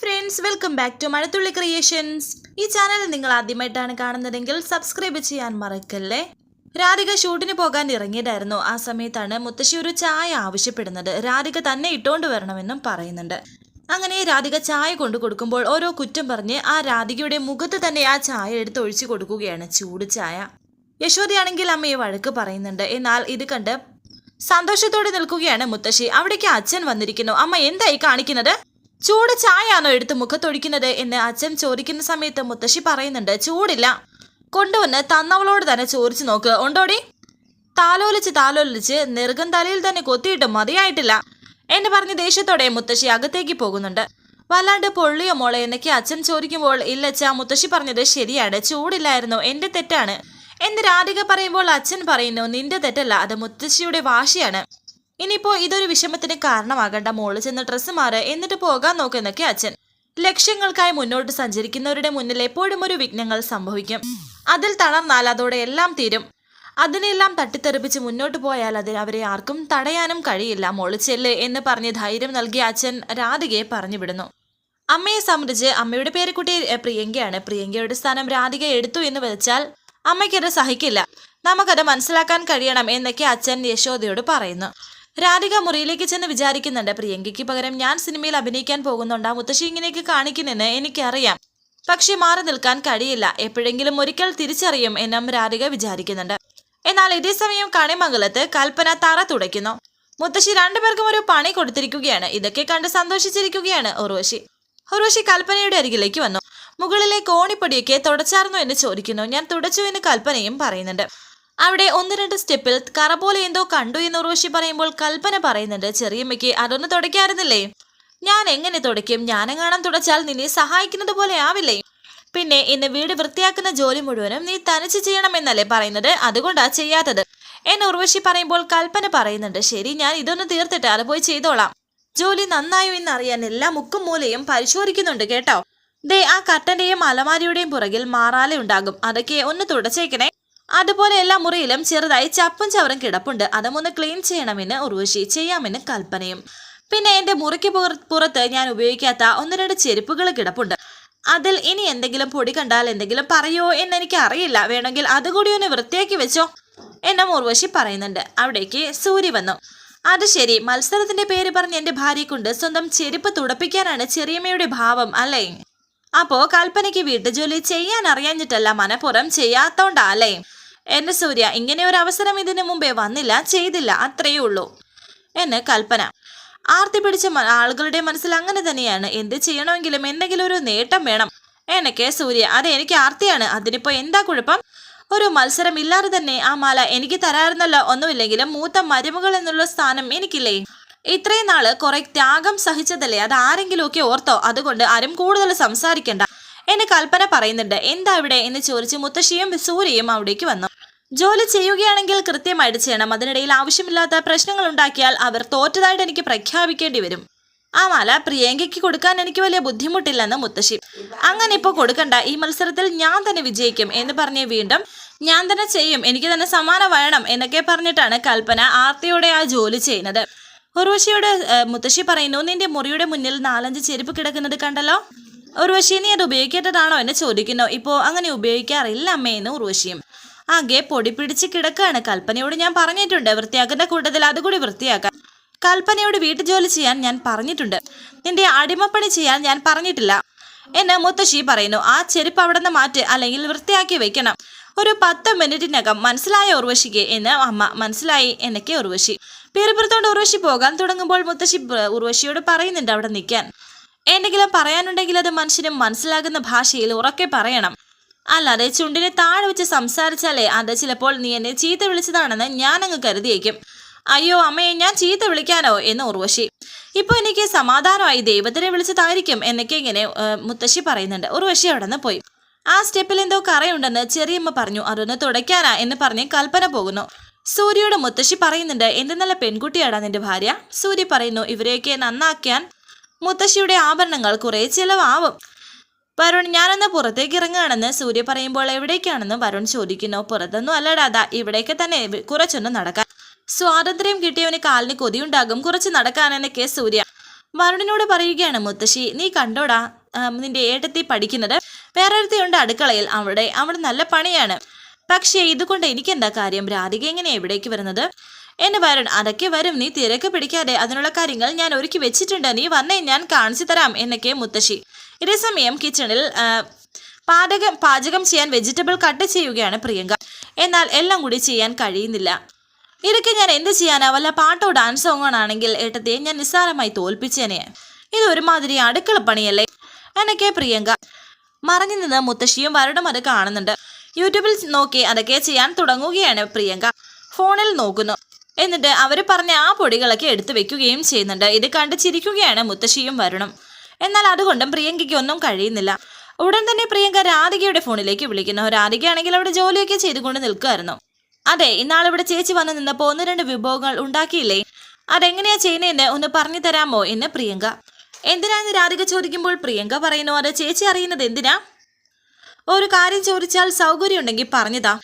Friends welcome back to Mazhathulli creations ഈ channel നിങ്ങൾ ആദ്യമായിട്ടാണ് കാണുന്നതെങ്കിൽ സബ്സ്ക്രൈബ് ചെയ്യാൻ മറക്കല്ലേ? രാധിക ഷൂട്ടിന് പോകാൻ ഇറങ്ങിയതായിരുന്നു. ആ സമയത്താണ് മുത്തശ്ശി ഒരു ചായ ആവശ്യപ്പെടുന്നത്. രാധിക തന്നെ ഇട്ടുകൊണ്ട് വരണമെന്നും പറയുന്നുണ്ട്. അങ്ങനെ രാധിക ചായ കൊണ്ടു കൊടുക്കുമ്പോൾ ഓരോ കുറ്റം പറഞ്ഞ് ആ രാധികയുടെ മുഖത്ത് തന്നെ ആ ചായ എടുത്ത് ഒഴിച്ചു കൊടുക്കുകയാണ് ചൂട് ചായ. യശോദയാണെങ്കിൽ അമ്മയെ വഴക്ക് പറയുന്നുണ്ട്. എന്നാൽ ഇത് കണ്ട് സന്തോഷത്തോടെ നിൽക്കുകയാണ് മുത്തശ്ശി. അവിടേക്ക് അച്ഛൻ വന്നിരിക്കുന്നു. അമ്മ എന്തായി കാണിക്കുന്നത്? ചൂട് ചായയാണോ എടുത്ത് മുഖത്തൊഴിക്കുന്നത് എന്ന് അച്ഛൻ ചോദിക്കുന്ന സമയത്ത് മുത്തശ്ശി പറയുന്നുണ്ട് ചൂടില്ല. കൊണ്ടുവന്ന് തന്നവളോട് തന്നെ ചോദിച്ചു നോക്ക്. ഉണ്ടോടി? താലോലിച്ച് താലോലിച്ച് നെറുകം തലയിൽ തന്നെ കൊത്തിയിട്ട് മതിയായിട്ടില്ല. എന്നെ പറഞ്ഞ് ദേഷ്യത്തോടെ മുത്തശ്ശി അകത്തേക്ക് പോകുന്നുണ്ട്. വല്ലാണ്ട് പൊള്ളിയോ മോളെ എന്നൊക്കെ അച്ഛൻ ചോദിക്കുമ്പോൾ ഇല്ലച്ച മുത്തശ്ശി പറഞ്ഞത് ശരിയാണ്. ചൂടില്ലായിരുന്നു. എന്റെ തെറ്റാണ്. എന്ന് രാധിക പറയുമ്പോൾ അച്ഛൻ പറയുന്നു നിന്റെ തെറ്റല്ല. അത് മുത്തശ്ശിയുടെ വാശിയാണ്. ഇനിയിപ്പോ ഇതൊരു വിഷമത്തിന് കാരണമാകണ്ട. മോൾ ചെന്ന് ഡ്രസ്സ് മാറ് എന്നിട്ട് പോകാൻ നോക്കുന്നൊക്കെ അച്ഛൻ. ലക്ഷ്യങ്ങൾക്കായി മുന്നോട്ട് സഞ്ചരിക്കുന്നവരുടെ മുന്നിൽ എപ്പോഴും ഒരു വിഘ്നങ്ങൾ സംഭവിക്കും. അതിൽ തളർന്നാൽ അതോടെ എല്ലാം തീരും. അതിനെല്ലാം തട്ടിത്തെറിപ്പിച്ച് മുന്നോട്ട് പോയാൽ അതിൽ അവരെ ആർക്കും തടയാനും കഴിയില്ല. മോൾ ചെല്ല് എന്ന് പറഞ്ഞ് ധൈര്യം നൽകിയ അച്ഛൻ രാധികയെ പറഞ്ഞു വിടുന്നു. അമ്മയെ സംബന്ധിച്ച് അമ്മയുടെ പേരക്കുട്ടി പ്രിയങ്കയാണ്. പ്രിയങ്കയുടെ സ്ഥാനം രാധിക എടുത്തു എന്ന് വെച്ചാൽ അമ്മയ്ക്കത് സഹിക്കില്ല. നമുക്കത് മനസ്സിലാക്കാൻ കഴിയണം എന്നൊക്കെ അച്ഛൻ യശോദയോട് പറയുന്നു. രാധിക മുറിയിലേക്ക് ചെന്ന് വിചാരിക്കുന്നുണ്ട്. പ്രിയങ്കയ്ക്ക് പകരം ഞാൻ സിനിമയിൽ അഭിനയിക്കാൻ പോകുന്നുണ്ട് മുത്തശ്ശി ഇങ്ങനെയൊക്കെ കാണിക്കുന്നെന്ന് എനിക്കറിയാം. പക്ഷെ മാറി നിൽക്കാൻ കഴിയില്ല. എപ്പോഴെങ്കിലും ഒരിക്കൽ തിരിച്ചറിയും എന്നും രാധിക വിചാരിക്കുന്നുണ്ട്. എന്നാൽ ഇതേ സമയം കണിമംഗലത്ത് കൽപ്പന തറ തുടയ്ക്കുന്നു. മുത്തശ്ശി രണ്ടുപേർക്കും ഒരു പണി കൊടുത്തിരിക്കുകയാണ്. ഇതൊക്കെ കണ്ട് സന്തോഷിച്ചിരിക്കുകയാണ് ഉർവശി. ഉർവശി കൽപ്പനയുടെ അരികിലേക്ക് വന്നു. മുകളിലെ കോണിപ്പൊടിയൊക്കെ തുടച്ചാർന്നു എന്ന് ചോദിക്കുന്നു. ഞാൻ തുടച്ചു എന്ന് കൽപ്പനയും പറയുന്നുണ്ട്. അവിടെ ഒന്ന് രണ്ട് സ്റ്റെപ്പിൽ കറ പോലെ എന്തോ കണ്ടു എന്ന് ഉറവശി പറയുമ്പോൾ കൽപ്പന പറയുന്നുണ്ട് ചെറിയമ്മയ്ക്ക് അതൊന്ന് തുടയ്ക്കായിരുന്നില്ലേ? ഞാൻ എങ്ങനെ തുടയ്ക്കും? ഞാനെങ്ങാണം തുടച്ചാൽ നിന്നെ സഹായിക്കുന്നത് പോലെ ആവില്ലേ? പിന്നെ ഇന്ന് വീട് വൃത്തിയാക്കുന്ന ജോലി മുഴുവനും നീ തനിച്ച് ചെയ്യണമെന്നല്ലേ പറയുന്നത്? അതുകൊണ്ടാ ചെയ്യാത്തത്. എന്ന് ഉർവശി പറയുമ്പോൾ കൽപ്പന പറയുന്നുണ്ട് ശരി ഞാൻ ഇതൊന്ന് തീർത്തിട്ട് അത് പോയി ചെയ്തോളാം. ജോലി നന്നായോ എന്നറിയാൻ എല്ലാ മുക്കും മൂലയും പരിശോധിക്കുന്നുണ്ട് കേട്ടോ? ദേ ആ കട്ടന്റെയും അലമാരിയുടെയും പുറകിൽ മാറാല ഉണ്ടാകും അതൊക്കെ ഒന്ന് തുടച്ചേക്കണേ. അതുപോലെ എല്ലാ മുറിയിലും ചെറുതായി ചപ്പും ചവറും കിടപ്പുണ്ട്. അതുമൊന്ന് ക്ലീൻ ചെയ്യണമെന്ന് ഉർവശി ചെയ്യാമെന്ന് കൽപ്പനയും. പിന്നെ എന്റെ മുറിക്ക് പുറത്ത് ഞാൻ ഉപയോഗിക്കാത്ത ഒന്ന് രണ്ട് ചെരുപ്പുകൾ കിടപ്പുണ്ട്. അതിൽ ഇനി എന്തെങ്കിലും പൊടി കണ്ടാൽ എന്തെങ്കിലും പറയോ എന്ന് എനിക്ക് അറിയില്ല. വേണമെങ്കിൽ അതുകൂടി ഒന്ന് വൃത്തിയാക്കി വെച്ചോ എന്നെ ഉർവശി പറയുന്നുണ്ട്. അവിടേക്ക് സൂര്യ വന്നു. അത് ശരി മത്സരത്തിന്റെ പേര് പറഞ്ഞ് എന്റെ ഭാര്യയെ കൊണ്ട് സ്വന്തം ചെരുപ്പ് തുടപ്പിക്കാനാണ് ചെറിയമ്മയുടെ ഭാവം അല്ലേ? അപ്പോ കൽപ്പനയ്ക്ക് വീട്ടുജോലി ചെയ്യാൻ അറിയാഞ്ഞിട്ടല്ല മനഃപുറം ചെയ്യാത്തോണ്ടാ അല്ലേ? എന്റെ സൂര്യ ഇങ്ങനെ ഒരു അവസരം ഇതിനു മുമ്പേ വന്നില്ല ചെയ്തില്ല അത്രയേ ഉള്ളൂ എന്ന് കൽപ്പന. ആർത്തി പിടിച്ച ആളുകളുടെ മനസ്സിൽ അങ്ങനെ തന്നെയാണ് എന്ത് ചെയ്യണമെങ്കിലും എന്തെങ്കിലും ഒരു നേട്ടം വേണം എനിക്ക് സൂര്യ. അത് എനിക്ക് ആർത്തിയാണ് അതിനിപ്പോ എന്താ കുഴപ്പം? ഒരു മത്സരം ഇല്ലാതെ തന്നെ ആ മാല എനിക്ക് തരാറുന്നല്ലോ ഒന്നുമില്ലെങ്കിലും മൂത്ത മരുമകൾ എന്നുള്ള സ്ഥാനം എനിക്കില്ലേ? ഇത്രയും നാൾ കുറെ ത്യാഗം സഹിച്ചതല്ലേ അത് ആരെങ്കിലുമൊക്കെ ഓർത്തോ? അതുകൊണ്ട് ആരും കൂടുതൽ സംസാരിക്കണ്ട എന്നെ കൽപ്പന പറയുന്നുണ്ട്. എന്താ ഇവിടെ? എന്ന് ചോദിച്ച് മുത്തശ്ശിയും സൂര്യയും അവിടേക്ക് വന്നു. ജോലി ചെയ്യുകയാണെങ്കിൽ കൃത്യമായിട്ട് ചെയ്യണം അതിനിടയിൽ ആവശ്യമില്ലാത്ത പ്രശ്നങ്ങൾ ഉണ്ടാക്കിയാൽ അവർ തോറ്റതായിട്ട് എനിക്ക് പ്രഖ്യാപിക്കേണ്ടി വരും. ആ മാല പ്രിയങ്കയ്ക്ക് കൊടുക്കാൻ എനിക്ക് വലിയ ബുദ്ധിമുട്ടില്ലെന്ന് മുത്തശ്ശി. അങ്ങനെ ഇപ്പോൾ കൊടുക്കണ്ട. ഈ മത്സരത്തിൽ ഞാൻ തന്നെ വിജയിക്കും എന്ന് പറഞ്ഞ് വീണ്ടും ഞാൻ തന്നെ ചെയ്യും. എനിക്ക് തന്നെ സമ്മാനം വേണം എന്നൊക്കെ പറഞ്ഞിട്ടാണ് കൽപ്പന ആർത്തിയോടെ ആ ജോലി ചെയ്യുന്നത്. ഉർവശിയുടെ മുത്തശ്ശി പറയുന്നു നിന്റെ മുറിയുടെ മുന്നിൽ നാലഞ്ച് ചെരുപ്പ് കിടക്കുന്നത് കണ്ടല്ലോ? ഉർവശി നീ അത് ഉപയോഗിക്കേണ്ടതാണോ? എന്ന് ചോദിക്കുന്നു. ഇപ്പോ അങ്ങനെ ഉപയോഗിക്കാറില്ല അമ്മയെന്ന് ഉർവശിയും. ആകെ പൊടി പിടിച്ച് കിടക്കുകയാണ് കൽപ്പനയോട് ഞാൻ പറഞ്ഞിട്ടുണ്ട് വൃത്തിയാക്കുന്ന കൂട്ടത്തിൽ അതുകൂടി വൃത്തിയാക്കാം കൽപ്പനയോട് വീട്ടുജോലി ചെയ്യാൻ ഞാൻ പറഞ്ഞിട്ടുണ്ട്. നിന്റെ അടിമപ്പണി ചെയ്യാൻ ഞാൻ പറഞ്ഞിട്ടില്ല. എന്ന് മുത്തശ്ശി പറയുന്നു. ആ ചെരുപ്പ് അവിടെ നിന്ന് മാറ്റ് അല്ലെങ്കിൽ വൃത്തിയാക്കി വെക്കണം. ഒരു പത്ത് മിനിറ്റിനകം മനസ്സിലായ ഉർവശിക്ക് എന്ന് അമ്മ മനസ്സിലായി എന്നൊക്കെ ഉർവശി. പേരുപുറത്തോണ്ട് ഉർവശി പോകാൻ തുടങ്ങുമ്പോൾ മുത്തശ്ശി ഉർവശിയോട് പറയുന്നുണ്ട് അവിടെ നിൽക്കാൻ. എന്തെങ്കിലും പറയാനുണ്ടെങ്കിൽ അത് മനുഷ്യനും മനസ്സിലാകുന്ന ഭാഷയിൽ ഉറക്കെ പറയണം. അല്ലാതെ ചുണ്ടിനെ താഴെ വെച്ച് സംസാരിച്ചാലേ അത് ചിലപ്പോൾ നീ എന്നെ ചീത്ത വിളിച്ചതാണെന്ന് ഞാൻ അങ്ങ് കരുതിയേക്കും. അയ്യോ അമ്മയെ ഞാൻ ചീത്ത വിളിക്കാനോ? എന്ന് ഉർവശി. ഇപ്പൊ എനിക്ക് സമാധാനമായി ദൈവത്തിനെ വിളിച്ചതായിരിക്കും എന്നൊക്കെ ഇങ്ങനെ മുത്തശ്ശി പറയുന്നുണ്ട്. ഉർവശി അവിടെ നിന്ന് പോയി. ആ സ്റ്റെപ്പിൽ എന്തോ കറയുണ്ടെന്ന് ചെറിയമ്മ പറഞ്ഞു. അതൊന്ന് തുടയ്ക്കാനാ എന്ന് പറഞ്ഞ് കൽപ്പന പോകുന്നു. സൂര്യയോട് മുത്തശ്ശി പറയുന്നുണ്ട് എന്ത് നല്ല പെൺകുട്ടിയാടാ നിന്റെ ഭാര്യ? സൂര്യ പറയുന്നു ഇവരെയൊക്കെ നന്നാക്കാൻ മുത്തശ്ശിയുടെ ആഭരണങ്ങൾ കുറെ ചിലവാവും. വരുൺ ഞാനൊന്ന് പുറത്തേക്ക് ഇറങ്ങുകയാണെന്ന് സൂര്യ പറയുമ്പോൾ എവിടേക്കാണെന്ന് വരുൺ ചോദിക്കുന്നു. പുറത്തൊന്നും അല്ല ഇവിടേക്ക് തന്നെ കുറച്ചൊന്ന് നടക്കാൻ. സ്വാതന്ത്ര്യം കിട്ടിയവന് കാലിന് കൊതിയുണ്ടാകും. കുറച്ച് നടക്കാനെന്നൊക്കെ സൂര്യ വരുണിനോട് പറയുകയാണ്. മുത്തശ്ശി നീ കണ്ടോടാ നിന്റെ ഏട്ടത്തി പഠിക്കുന്നത് വേറൊരുത്തിയുണ്ട് അടുക്കളയിൽ. അവിടെ അവിടെ നല്ല പണിയാണ്. പക്ഷേ ഇതുകൊണ്ട് എനിക്കെന്താ കാര്യം? രാധിക എങ്ങനെ എവിടേക്ക് വരുന്നത്? എന്ന് വരുൺ അതൊക്കെ വരും. നീ തിരക്ക് പിടിക്കാതെ അതിനുള്ള കാര്യങ്ങൾ ഞാൻ ഒരുക്കി വെച്ചിട്ടുണ്ട്. നീ വന്നേ ഞാൻ കാണിച്ചു തരാം എന്നൊക്കെ മുത്തശ്ശി. ഇതേസമയം കിച്ചണിൽ പാചകം പാചകം ചെയ്യാൻ വെജിറ്റബിൾ കട്ട് ചെയ്യുകയാണ് പ്രിയങ്ക. എന്നാൽ എല്ലാം കൂടി ചെയ്യാൻ കഴിയുന്നില്ല. ഇതൊക്കെ ഞാൻ എന്ത് ചെയ്യാനാ? വല്ല പാട്ടോ ഡാൻസ് സോങ്ങാണെങ്കിൽ ഏട്ടത്തെ ഞാൻ നിസ്സാരമായി തോൽപ്പിച്ചേനെ. ഇത് ഒരുമാതിരി അടുക്കള പണിയല്ലേ? എന്നൊക്കെ പ്രിയങ്ക മറഞ്ഞു നിന്ന് മുത്തശ്ശിയും വരടും അത് കാണുന്നുണ്ട്. യൂട്യൂബിൽ നോക്കി അതൊക്കെ ചെയ്യാൻ തുടങ്ങുകയാണ് പ്രിയങ്ക. ഫോണിൽ നോക്കുന്നു. എന്നിട്ട് അവർ പറഞ്ഞ ആ പൊടികളൊക്കെ എടുത്തു വെക്കുകയും ചെയ്യുന്നുണ്ട്. ഇത് കണ്ട് ചിരിക്കുകയാണ് മുത്തശ്ശിയും വരുണും. എന്നാൽ അതുകൊണ്ടും പ്രിയങ്കയ്ക്ക് ഒന്നും കഴിയുന്നില്ല. ഉടൻ തന്നെ പ്രിയങ്ക രാധികയുടെ ഫോണിലേക്ക് വിളിക്കുന്നു. രാധികയാണെങ്കിൽ അവിടെ ജോലിയൊക്കെ ചെയ്തുകൊണ്ട് നിൽക്കുമായിരുന്നു അതെ ഇന്നാളിവിടെ ചേച്ചി വന്നു നിന്നപ്പോൾ ഒന്ന് രണ്ട് വിഭവങ്ങൾ ഉണ്ടാക്കിയില്ലേ? അതെങ്ങനെയാ ചെയ്യുന്നതെന്ന് ഒന്ന് പറഞ്ഞു തരാമോ എന്ന് പ്രിയങ്ക. എന്തിനാന്ന് രാധിക ചോദിക്കുമ്പോൾ പ്രിയങ്ക പറയുന്നു അത് ചേച്ചി അറിയുന്നത് എന്തിനാ? ഒരു കാര്യം ചോദിച്ചാൽ സൗകര്യം ഉണ്ടെങ്കിൽ പറഞ്ഞതാ.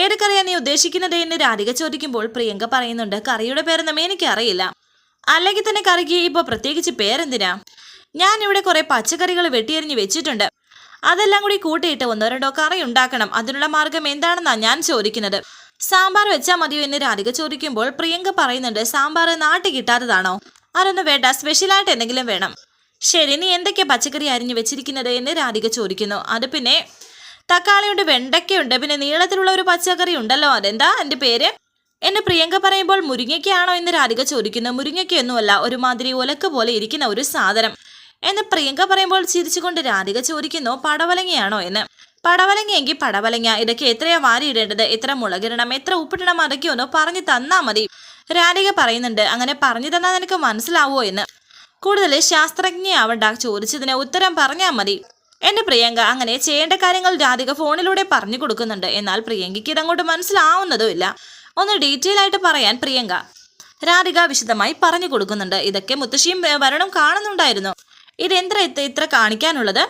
ഏത് കറിയാ നീ ഉദ്ദേശിക്കുന്നത് എന്ന് രാധിക ചോദിക്കുമ്പോൾ പ്രിയങ്ക പറയുന്നുണ്ട് കറിയുടെ പേരൊന്നും എനിക്കറിയില്ല. അല്ലെങ്കിൽ തന്നെ കറിക്ക് ഇപ്പോൾ പ്രത്യേകിച്ച് പേരെന്തിനാ? ഞാൻ ഇവിടെ കുറെ പച്ചക്കറികൾ വെട്ടിയെറിഞ്ഞ് വെച്ചിട്ടുണ്ട്. അതെല്ലാം കൂടി കൂട്ടിയിട്ട് ഒന്നോ രണ്ടോ കറി ഉണ്ടാക്കണം. അതിനുള്ള മാർഗം എന്താണെന്നാ ഞാൻ ചോദിക്കുന്നത്. സാമ്പാർ വെച്ചാൽ മതിയോ എന്ന് രാധിക ചോദിക്കുമ്പോൾ പ്രിയങ്ക പറയുന്നുണ്ട് സാമ്പാർ നാട്ടിൽ കിട്ടാത്തതാണോ? അതൊന്നും വേണ്ട സ്പെഷ്യലായിട്ട് എന്തെങ്കിലും വേണം. ശരി നീ എന്തൊക്കെയാ പച്ചക്കറി അരിഞ്ഞു വെച്ചിരിക്കുന്നത്? എന്ന് രാധിക ചോദിക്കുന്നു. അത് പിന്നെ തക്കാളിയുണ്ട് വെണ്ടയ്ക്കയുണ്ട് പിന്നെ നീളത്തിലുള്ള ഒരു പച്ചക്കറി ഉണ്ടല്ലോ അതെന്താ എന്റെ പേര്? എന്നെ പ്രിയങ്ക പറയുമ്പോൾ മുരിങ്ങയ്ക്കാണോ എന്ന് രാധിക ചോദിക്കുന്നു. മുരിങ്ങയ്ക്കൊന്നുമല്ല ഒരുമാതിരി ഒലക്ക പോലെ ഇരിക്കുന്ന ഒരു സാധനം. എന്ന് പ്രിയങ്ക പറയുമ്പോൾ ചിരിച്ചുകൊണ്ട് രാധിക ചോദിക്കുന്നു പടവലങ്ങയാണോ എന്ന്? പടവലങ്ങയെങ്കിൽ പടവലങ്ങ ഇതൊക്കെ എത്രയാ വാരിയിടേണ്ടത്? എത്ര മുളകിടണം? എത്ര ഉപ്പിടണം? അതൊക്കെ ഒന്ന് പറഞ്ഞു തന്നാ മതി. രാധിക പറയുന്നുണ്ട് അങ്ങനെ പറഞ്ഞു തന്നാൽ നിനക്ക് മനസ്സിലാവോ എന്ന്? കൂടുതൽ ശാസ്ത്രജ്ഞയാവണ്ട ചോദിച്ചതിന് ഉത്തരം പറഞ്ഞാൽ മതി. എന്റെ പ്രിയങ്ക അങ്ങനെ ചെയ്യേണ്ട കാര്യങ്ങൾ രാധിക ഫോണിലൂടെ പറഞ്ഞു കൊടുക്കുന്നുണ്ട്. എന്നാൽ പ്രിയങ്കയ്ക്ക് ഇതങ്ങോട്ട് മനസ്സിലാവുന്നതുമില്ല ഒന്ന് ഡീറ്റെയിൽ ആയിട്ട് പറയാൻ പ്രിയങ്ക. രാധിക വിശദമായി പറഞ്ഞു കൊടുക്കുന്നുണ്ട്. ഇതൊക്കെ മുത്തശ്ശിയും വരണം കാണുന്നുണ്ടായിരുന്നു. ഇതെന്ത്ര ഇത്ര കാണിക്കാനുള്ളത്?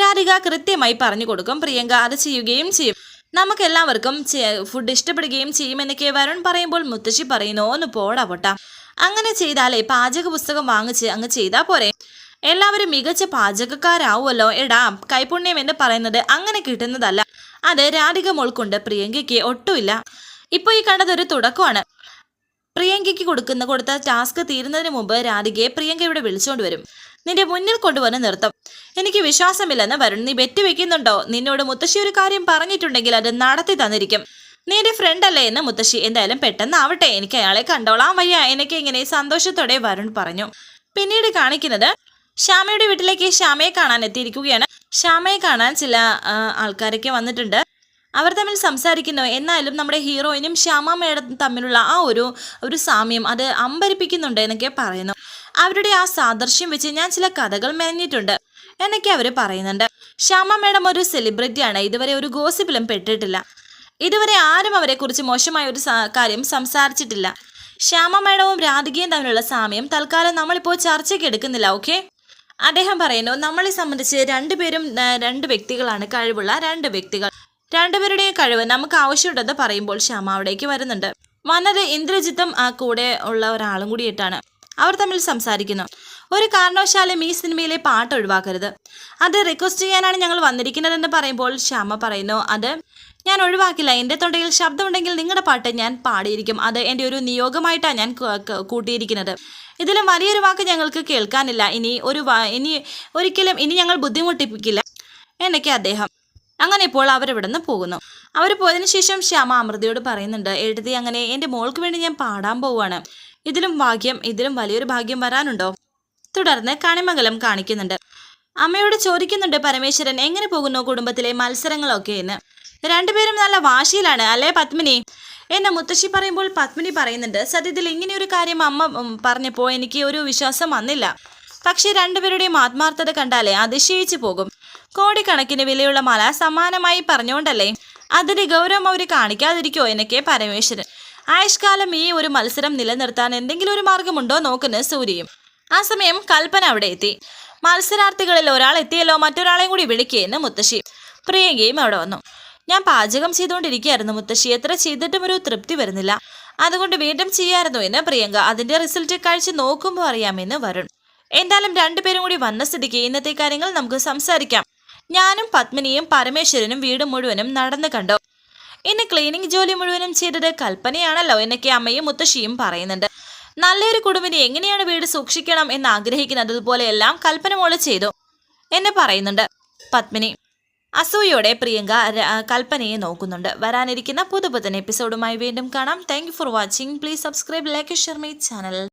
രാധിക കൃത്യമായി പറഞ്ഞു കൊടുക്കും. പ്രിയങ്ക അത് ചെയ്യുകയും ചെയ്യും. നമുക്ക് എല്ലാവർക്കും ഫുഡ് ഇഷ്ടപ്പെടുകയും ചെയ്യുമെന്നൊക്കെ വരുൺ പറയുമ്പോൾ മുത്തശ്ശി പറയുന്നു ഒന്ന് പോടാ പൊട്ടാ. അങ്ങനെ ചെയ്താലേ പാചക പുസ്തകം വാങ്ങിച്ച് അങ്ങ് ചെയ്താൽ പോരെ. എല്ലാവരും മികച്ച പാചകക്കാരാവുമല്ലോ. എടാ കൈപുണ്യം എന്ന് പറയുന്നത് അങ്ങനെ കിട്ടുന്നതല്ല. അത് രാധിക മോൾക്കുണ്ട് പ്രിയങ്കയ്ക്ക് ഒട്ടുമില്ല. ഇപ്പൊ ഈ കണ്ടത് ഒരു തുടക്കമാണ്. പ്രിയങ്കയ്ക്ക് കൊടുക്കുന്ന കൊടുത്ത ടാസ്ക് തീരുന്നതിന് മുമ്പ് രാധികയെ പ്രിയങ്ക ഇവിടെ വിളിച്ചുകൊണ്ട് വരും. നിന്റെ മുന്നിൽ കൊണ്ടുവന്ന് നിർത്തും. എനിക്ക് വിശ്വാസമില്ലെന്ന് വരുൺ നീ ബെറ്റ് വെക്കുന്നുണ്ടോ? നിന്നോട് മുത്തശ്ശി ഒരു കാര്യം പറഞ്ഞിട്ടുണ്ടെങ്കിൽ അത് നടത്തി തന്നിരിക്കും. നീ എന്റെ ഫ്രണ്ട് അല്ലേ എന്ന് മുത്തശ്ശി എന്തായാലും പെട്ടെന്ന് ആവട്ടെ എനിക്ക് അയാളെ കണ്ടോളാം വയ്യ. എനിക്ക് ഇങ്ങനെ സന്തോഷത്തോടെ വരുൺ പറഞ്ഞു. പിന്നീട് കാണിക്കുന്നത് ശ്യാമയുടെ വീട്ടിലേക്ക് ശ്യാമയെ കാണാൻ എത്തിയിരിക്കുകയാണ്. ശ്യാമയെ കാണാൻ ചില ആൾക്കാരൊക്കെ വന്നിട്ടുണ്ട്. അവർ തമ്മിൽ സംസാരിക്കുന്നു. എന്നാലും നമ്മുടെ ഹീറോയിനും ശ്യാമ മേഡം തമ്മിലുള്ള ആ ഒരു ഒരു സാമ്യം അത് അമ്പരിപ്പിക്കുന്നുണ്ട് എന്നൊക്കെ പറയുന്നു. അവരുടെ ആ സാദൃശ്യം വെച്ച് ഞാൻ ചില കഥകൾ മെനഞ്ഞിട്ടുണ്ട് എന്നൊക്കെ അവർ പറയുന്നുണ്ട്. ശ്യാമ മേഡം ഒരു സെലിബ്രിറ്റിയാണ് ഇതുവരെ ഒരു ഗോസിപ്പിലും പെട്ടിട്ടില്ല. ഇതുവരെ ആരും അവരെക്കുറിച്ച് മോശമായ ഒരു കാര്യം സംസാരിച്ചിട്ടില്ല. ശ്യാമ മേഡവും രാധികയും തമ്മിലുള്ള സാമ്യം തൽക്കാലം നമ്മളിപ്പോൾ ചർച്ചയ്ക്ക് എടുക്കുന്നില്ല ഓക്കെ? അദ്ദേഹം പറയുന്നു നമ്മളെ സംബന്ധിച്ച് രണ്ടുപേരും രണ്ട് വ്യക്തികളാണ് കഴിവുള്ള രണ്ട് വ്യക്തികൾ. രണ്ടുപേരുടെയും കഴിവ് നമുക്ക് ആവശ്യമുണ്ടെന്ന് പറയുമ്പോൾ ശ്യാമ അവിടേക്ക് വരുന്നുണ്ട്. വന്നത് ഇന്ദ്രജിത്തും ആ കൂടെ ഉള്ള ഒരാളും കൂടിയിട്ടാണ്. അവർ തമ്മിൽ സംസാരിക്കുന്നു. ഒരു കാരണവശാലും ഈ സിനിമയിലെ പാട്ട് ഒഴിവാക്കരുത്. അത് റിക്വസ്റ്റ് ചെയ്യാനാണ് ഞങ്ങൾ വന്നിരിക്കുന്നതെന്ന് പറയുമ്പോൾ ശ്യാമ പറയുന്നു അത് ഞാൻ ഒഴിവാക്കില്ല. എന്റെ തൊണ്ടയിൽ ശബ്ദമുണ്ടെങ്കിൽ നിങ്ങളുടെ പാട്ട് ഞാൻ പാടിയിരിക്കും. അത് എന്റെ ഒരു നിയോഗമായിട്ടാണ് ഞാൻ കൂട്ടിയിരിക്കുന്നത്. ഇതിലും വലിയൊരു വാക്ക് ഞങ്ങൾക്ക് കേൾക്കാനില്ല. ഇനി ഒരു ഇനി ഒരിക്കലും ഇനി ഞങ്ങൾ ബുദ്ധിമുട്ടിപ്പിക്കില്ല. എന്നൊക്കെ അദ്ദേഹം. അങ്ങനെ ഇപ്പോൾ അവരിവിടുന്ന് പോകുന്നു. അവർ പോയതിനു ശേഷം ശ്യാമ അമൃതയോട് പറയുന്നുണ്ട് എഴുതി അങ്ങനെ എന്റെ മോൾക്ക് വേണ്ടി ഞാൻ പാടാൻ പോവുകയാണ് ഇതിലും ഭാഗ്യം ഇതിലും വലിയൊരു ഭാഗ്യം വരാനുണ്ടോ? തുടർന്ന് കണിമംഗലം കാണിക്കുന്നുണ്ട്. അമ്മയോട് ചോദിക്കുന്നുണ്ട് പരമേശ്വരൻ എങ്ങനെ പോകുന്നു കുടുംബത്തിലെ മത്സരങ്ങളൊക്കെ എന്ന്? രണ്ടുപേരും നല്ല വാശിയിലാണ് അല്ലേ പത്മിനി? എന്നെ മുത്തശ്ശി പറയുമ്പോൾ പത്മിനി പറയുന്നുണ്ട് സത്യത്തിൽ ഇങ്ങനെയൊരു കാര്യം അമ്മ പറഞ്ഞപ്പോൾ എനിക്ക് ഒരു വിശ്വാസം വന്നില്ല. പക്ഷേ രണ്ടുപേരുടെയും ആത്മാർത്ഥത കണ്ടാലേ അതിശയിച്ചു പോകും. കോടിക്കണക്കിന് വിലയുള്ള മല സമാനമായി പറഞ്ഞുകൊണ്ടല്ലേ? അതിന് ഗൗരവം അവർ കാണിക്കാതിരിക്കോ എന്നൊക്കെ പരമേശ്വരൻ. ആയുഷ്കാലം ഈ ഒരു മത്സരം നിലനിർത്താൻ എന്തെങ്കിലും ഒരു മാർഗമുണ്ടോ നോക്കുന്ന സൂര്യയും. ആ സമയം കൽപ്പന അവിടെ എത്തി. മത്സരാർത്ഥികളിൽ ഒരാൾ എത്തിയല്ലോ മറ്റൊരാളെയും കൂടി വിളിക്കുകയെന്ന് മുത്തശ്ശി പ്രിയങ്കയും അവിടെ വന്നു. ഞാൻ പാചകം ചെയ്തുകൊണ്ടിരിക്കുകയായിരുന്നു മുത്തശ്ശി. എത്ര ചെയ്തിട്ടും ഒരു തൃപ്തി വരുന്നില്ല. അതുകൊണ്ട് വീണ്ടും ചെയ്യായിരുന്നു എന്ന് പ്രിയങ്ക. അതിന്റെ റിസൾട്ട് കഴിച്ച് നോക്കുമ്പോൾ അറിയാമെന്ന് വരുൺ. എന്തായാലും രണ്ടുപേരും കൂടി വന്ന സ്ഥിതിക്ക് ഇന്നത്തെ കാര്യങ്ങൾ നമുക്ക് സംസാരിക്കാം. ഞാനും പത്മിനിയും പരമേശ്വരനും വീട് മുഴുവനും നടന്നു കണ്ടു. ഇന്ന് ക്ലീനിങ് ജോലി മുഴുവനും ചെയ്തത് കൽപ്പനയാണല്ലോ എന്നൊക്കെ അമ്മയും മുത്തശ്ശിയും പറയുന്നുണ്ട്. നല്ലൊരു കുടുംബിനെ എങ്ങനെയാണ് വീട് സൂക്ഷിക്കണം എന്ന് ആഗ്രഹിക്കുന്നത്? അതുപോലെയെല്ലാം കൽപ്പന മോൾ ചെയ്തു എന്നെ പറയുന്നുണ്ട് പത്മിനി. അസൂയോടെ പ്രിയങ്ക കൽപ്പനയെ നോക്കുന്നുണ്ട്. വരാനിരിക്കുന്ന പുതുപുത്തൻ എപ്പിസോഡുമായി വീണ്ടും കാണാം. Thank for watching please subscribe like share my channel